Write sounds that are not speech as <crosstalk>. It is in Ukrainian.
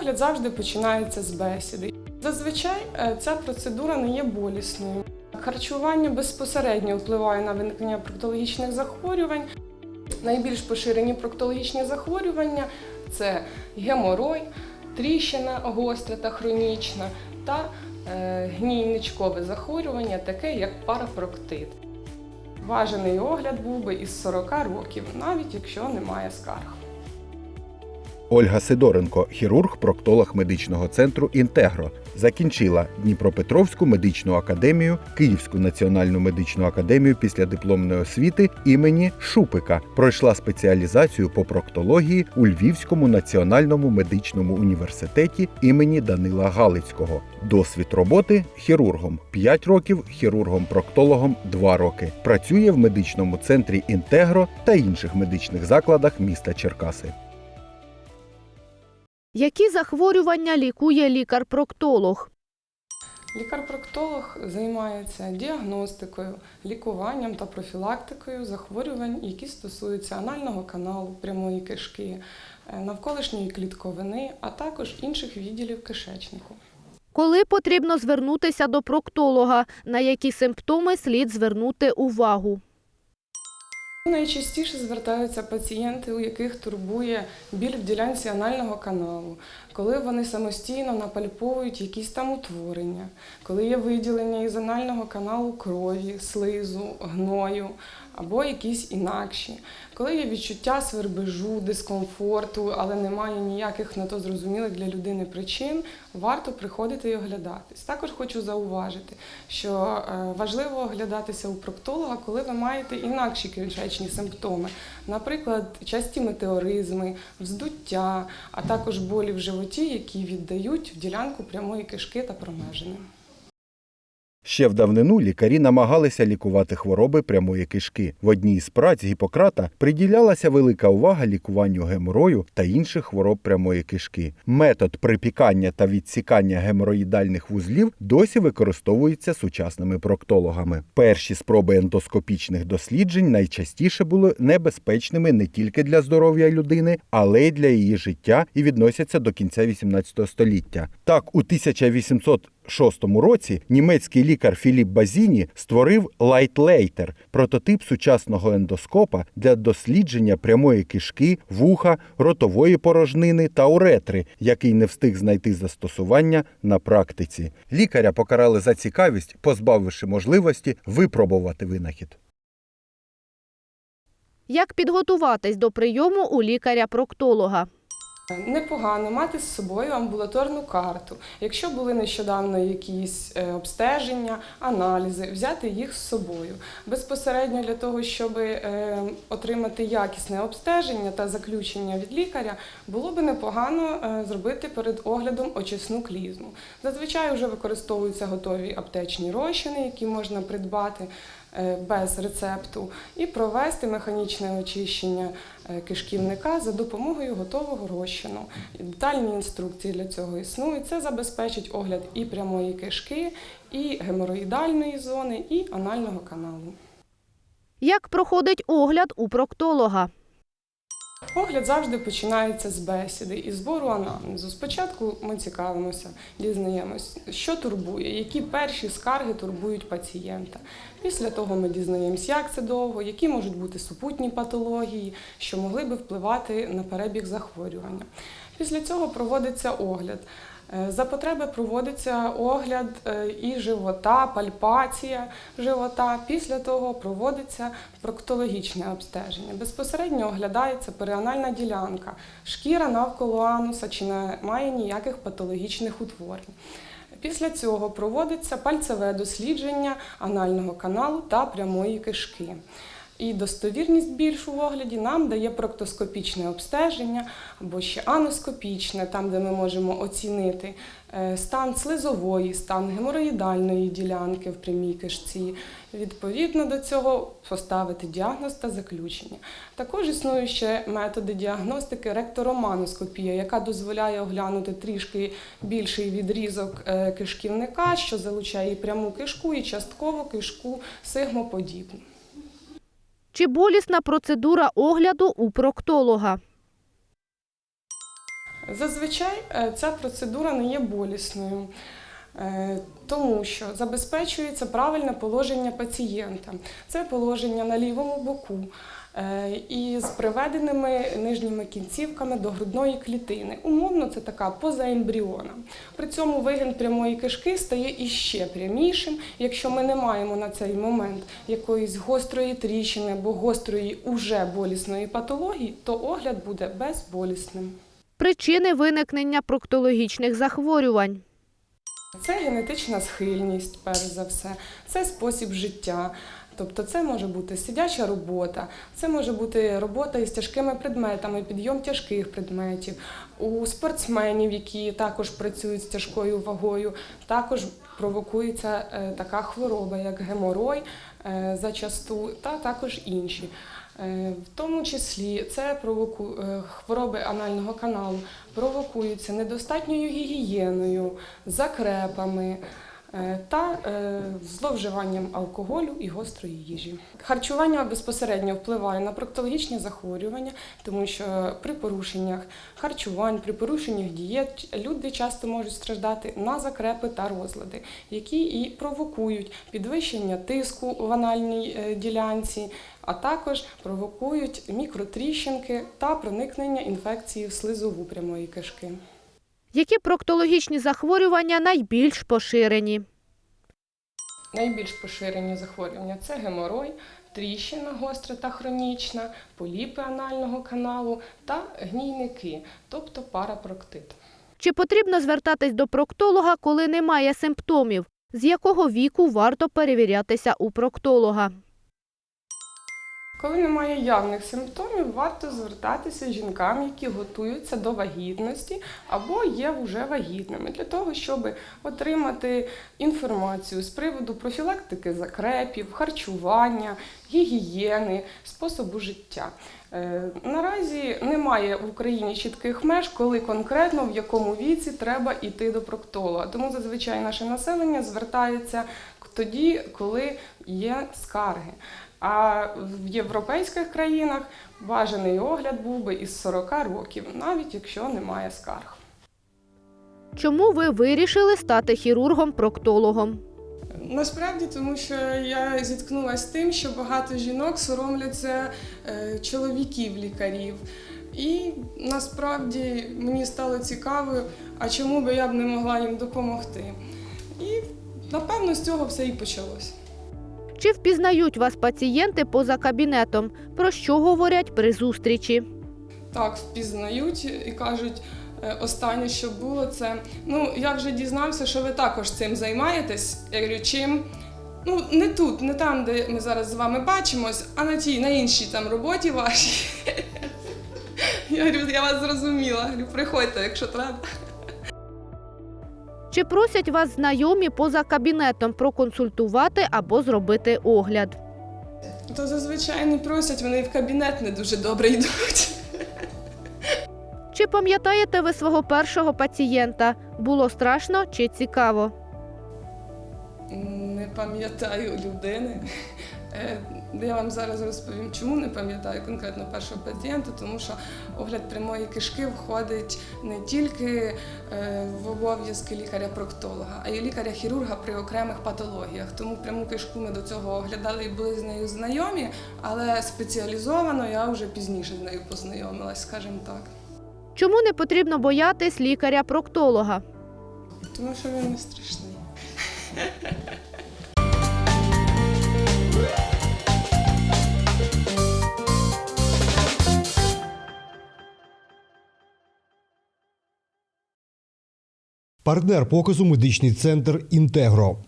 Огляд завжди починається з бесіди. Зазвичай е, ця процедура не є болісною. Харчування безпосередньо впливає на виникнення проктологічних захворювань. Найбільш поширені проктологічні захворювання це геморой, тріщина гостра та хронічна та е, гнійничкове захворювання, таке як парафроктит. Бажаний огляд був би із 40 років, навіть якщо немає скарг. Ольга Сидоренко, хірург-проктолог медичного центру Інтегро, закінчила Дніпропетровську медичну академію, Київську національну медичну академію після дипломної освіти імені Шупика. Пройшла спеціалізацію по проктології у Львівському національному медичному університеті імені Данила Галицького. Досвід роботи хірургом 5 років, хірургом-проктологом 2 роки. Працює в медичному центрі Інтегро та інших медичних закладах міста Черкаси. Які захворювання лікує лікар-проктолог? Лікар-проктолог займається діагностикою, лікуванням та профілактикою захворювань, які стосуються анального каналу, прямої кишки, е, навколишньої клітковини, а також інших відділів кишечнику. Коли потрібно звернутися до проктолога, на які симптоми слід звернути увагу? Найчастіше звертаються пацієнти, у яких турбує біль в ділянці анального каналу, коли вони самостійно напальповують якісь там утворення, коли є виділення із анального каналу крові, слизу, гною або якісь інакші, коли є відчуття свербежу, дискомфорту, але немає ніяких на то зрозумілих для людини причин, варто приходити і оглядатись. Також хочу зауважити, що е, важливо оглядатися у проктолога, коли ви маєте інакші кишечні симптоми, наприклад, часті метеоризми, вздуття, а також болі в животі, які віддають в ділянку прямої кишки та промежини. Ще в давнину лікарі намагалися лікувати хвороби прямої кишки. В одній з праць Гіппократа приділялася велика увага лікуванню геморою та інших хвороб прямої кишки. Метод припікання та відсікання геморроїдальних вузлів досі використовується сучасними проктологами. Перші спроби ендоскопічних досліджень найчастіше були небезпечними не тільки для здоров'я людини, але й для її життя і відносяться до кінця XVIII століття. Так, у 1800 1906 році німецький лікар Філіп Базіні створив лайтлейтер – прототип сучасного ендоскопа для дослідження прямої кишки, вуха, ротової порожнини та уретри, який не встиг знайти застосування на практиці. Лікаря покарали за цікавість, позбавивши можливості випробувати винахід. Як підготуватись до прийому у лікаря-проктолога? Непогано мати з собою амбулаторну карту. Якщо були нещодавно якісь е, обстеження, аналізи, взяти їх з собою. Безпосередньо для того, щоб е, отримати якісне обстеження та заключення від лікаря, було би непогано е, зробити перед оглядом очисну клізму. Зазвичай вже використовуються готові аптечні розчини, які можна придбати без рецепту, і провести механічне очищення е, кишківника за допомогою готового розчину. Детальні інструкції для цього існують. Це забезпечить огляд і прямої кишки, і геморроїдальної зони, і анального каналу. Як проходить огляд у проктолога? Огляд завжди починається з бесіди і збору анамнезу. Спочатку ми цікавимося, дізнаємось, що турбує, які перші скарги турбують пацієнта. Після того ми дізнаємось, як це довго, які можуть бути супутні патології, що могли би впливати на перебіг захворювання. Після цього проводиться огляд. Е, За потреби проводиться огляд е, і живота, пальпація живота. Після того проводиться проктологічне обстеження. Безпосередньо оглядається періанальна ділянка, шкіра навколо ануса чи не має ніяких патологічних утворень. Після цього проводиться пальцеве дослідження анального каналу та прямої кишки. І достовірність більшу в огляді нам дає проктоскопічне обстеження або ще аноскопічне, там, де ми можемо оцінити е, стан слизової, стан геморроїдальної ділянки в прямій кишці. Відповідно до цього поставити діагноз та заключення. Також існують ще методи діагностики ректороманоскопія, яка дозволяє оглянути трішки більший відрізок е, кишківника, що залучає і пряму кишку, і частково кишку сигмоподібну. Чи болісна процедура огляду у проктолога? Зазвичай е, ця процедура не є болісною, е, тому що забезпечується правильне положення пацієнта. Це положення на лівому боку і з приведеними нижніми кінцівками до грудної клітини. Умовно, це така поза ембріона. При цьому вигін прямої кишки стає іще прямішим. Якщо ми не маємо на цей момент якоїсь гострої тріщини або гострої уже болісної патології, то огляд буде безболісним. Причини виникнення проктологічних захворювань. Це генетична схильність, перш за все, це спосіб життя. Тобто це може бути сидяча робота, це може бути робота із тяжкими предметами, підйом тяжких предметів. У спортсменів, які також працюють з тяжкою вагою, також провокується е, така хвороба, як геморой е, зачасту, та також інші. Е, В тому числі це провоку... хвороби анального каналу провокуються недостатньою гігієною, закрепами та е, зловживанням алкоголю і гострої їжі. Харчування безпосередньо впливає на проктологічні захворювання, тому що при порушеннях харчувань, при порушеннях дієт люди часто можуть страждати на закрепи та розлади, які і провокують підвищення тиску в анальній е, ділянці, а також провокують мікротріщинки та проникнення інфекції в слизову прямої кишки. Які проктологічні захворювання найбільш поширені? Найбільш поширені захворювання це геморой, тріщина гостра та хронічна, поліпи анального каналу та гнійники, тобто парапроктит. Чи потрібно звертатись до проктолога, коли немає симптомів? З якого віку варто перевірятися у проктолога? Коли немає явних симптомів, варто звертатися жінкам, які готуються до вагітності або є вже вагітними, для того, щоб отримати інформацію з приводу профілактики закрепів, харчування, гігієни, способу життя. Е, Наразі немає в Україні чітких меж, коли конкретно в якому віці треба йти до проктолога. Тому зазвичай наше населення звертається тоді, коли є скарги. А в європейських країнах бажаний огляд був би із 40 років, навіть якщо немає скарг. Чому ви вирішили стати хірургом-проктологом? Насправді, тому що я зіткнулася з тим, що багато жінок соромляться е, чоловіків-лікарів. І насправді мені стало цікаво, а чому би я б не могла їм допомогти. І напевно з цього все і почалося. Чи впізнають вас пацієнти поза кабінетом? Про що говорять при зустрічі? Так, впізнають і кажуть, е, останнє, що було, це ну я вже дізнався, що ви також цим займаєтесь. Я говорю, чим? Ну, не тут, не там, де ми зараз з вами бачимось, а на тій, на іншій там роботі вашій. <laughs> Я говорю, я вас зрозуміла. Говорю, приходьте, якщо треба. Чи просять вас знайомі поза кабінетом проконсультувати або зробити огляд? То зазвичай не просять, вони в кабінет не дуже добре йдуть. Чи пам'ятаєте ви свого першого пацієнта? Було страшно чи цікаво? Не пам'ятаю людини. Е, Я вам зараз розповім, чому не пам'ятаю конкретно першого пацієнта, тому що огляд прямої кишки входить не тільки е, в обов'язки лікаря-проктолога, а й лікаря-хірурга при окремих патологіях. Тому пряму кишку ми до цього оглядали і були з нею знайомі, але спеціалізовано я вже пізніше з нею познайомилась, скажімо так. Чому не потрібно боятись лікаря-проктолога? Тому що він не страшний. Партнер показу медичний центр Інтегро.